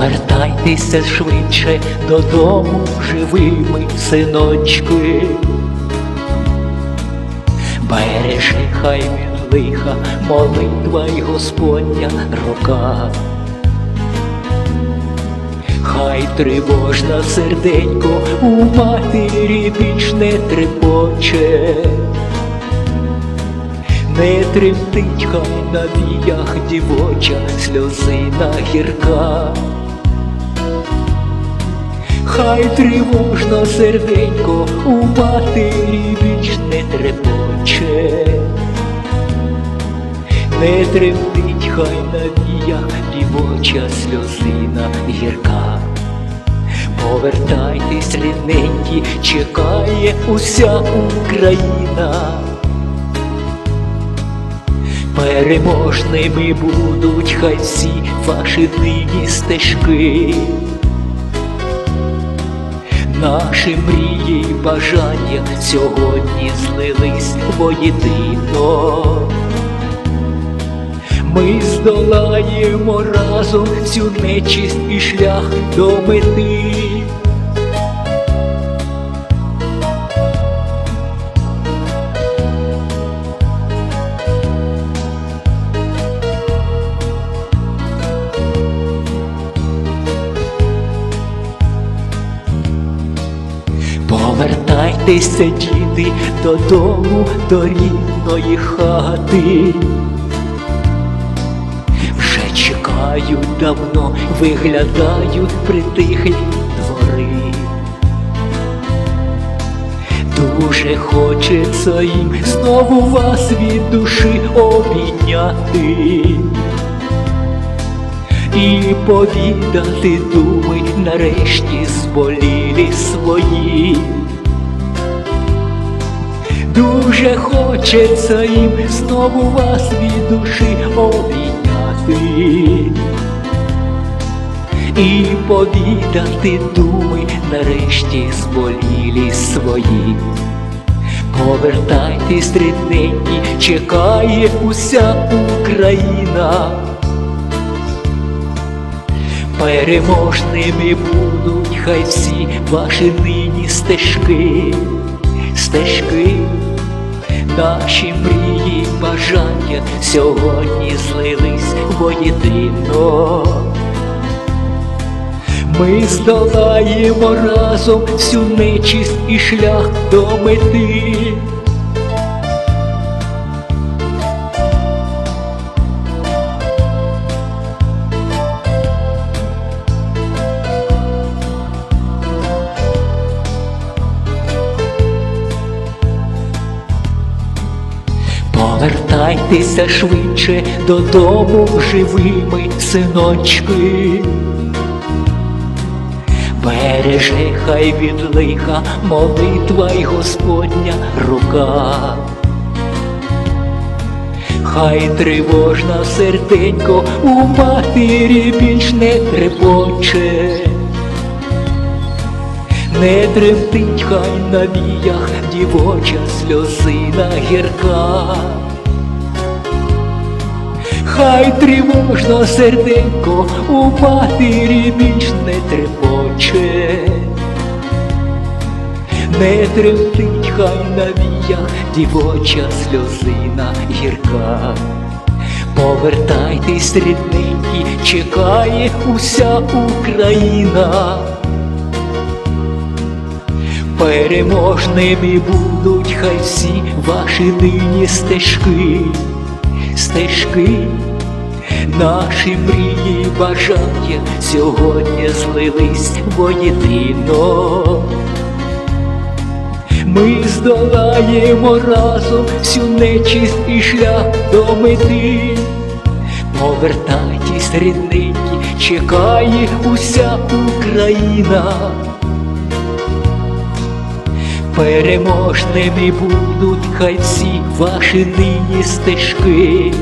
Повертайтеся швидше додому живими, синочки. Бережи хай від лиха, молитва й Господня рука. Хай тривожна серденько у матері більш не трепоче, не тремтить хай на віях дівоча сльозина гірка. Хай тривожно серденько у матері більш не трепоче, не тремтить хай на віях дівоча сльозина гірка. Повертайтесь, рідненькі, чекає уся Україна. Переможними будуть хай всі ваші нині стежки. Наші мрії й бажання сьогодні злились воєдино. Ми здолаємо разом всю нечисть і шлях до мети. Повертайтеся, діти, додому, до рідної хати. Вже чекають давно, виглядають притихлі двори. Дуже хочеться їм знову вас від душі обійняти і повідати думи нарешті зболілі свої. Дуже хочеться їм знову вас від душі обійняти і повідати думи нарешті зболілі свої. Повертайтесь, рідненькі, чекає уся Україна. Переможними будуть хай всі ваші нині стежки, стежки, наші мрії, бажання сьогодні злились воєдино. Ми здолаємо разом всю нечисть і шлях до мети. Повертайтеся швидше додому живими, синочки. Береже хай від лиха молитва й Господня рука. Хай тривожна серденько у матері більш не трепоче. Не тремтить хай на віях дівоча сльозина гірка. Хай тривожно серденько у матері більш не трепоче. Не тремтить хай на віях дівоча сльозина гірка. Повертайтесь, рідненькі, чекає уся Україна. Переможними будуть хай всі ваші нині стежки, стежки, наші мрії, бажання сьогодні злились воєдино. Ми здолаємо разом всю нечисть і шлях до мети. Повертайтесь, рідненькі, чекає уся Україна. Переможними будуть хай всі ваші нині стежки,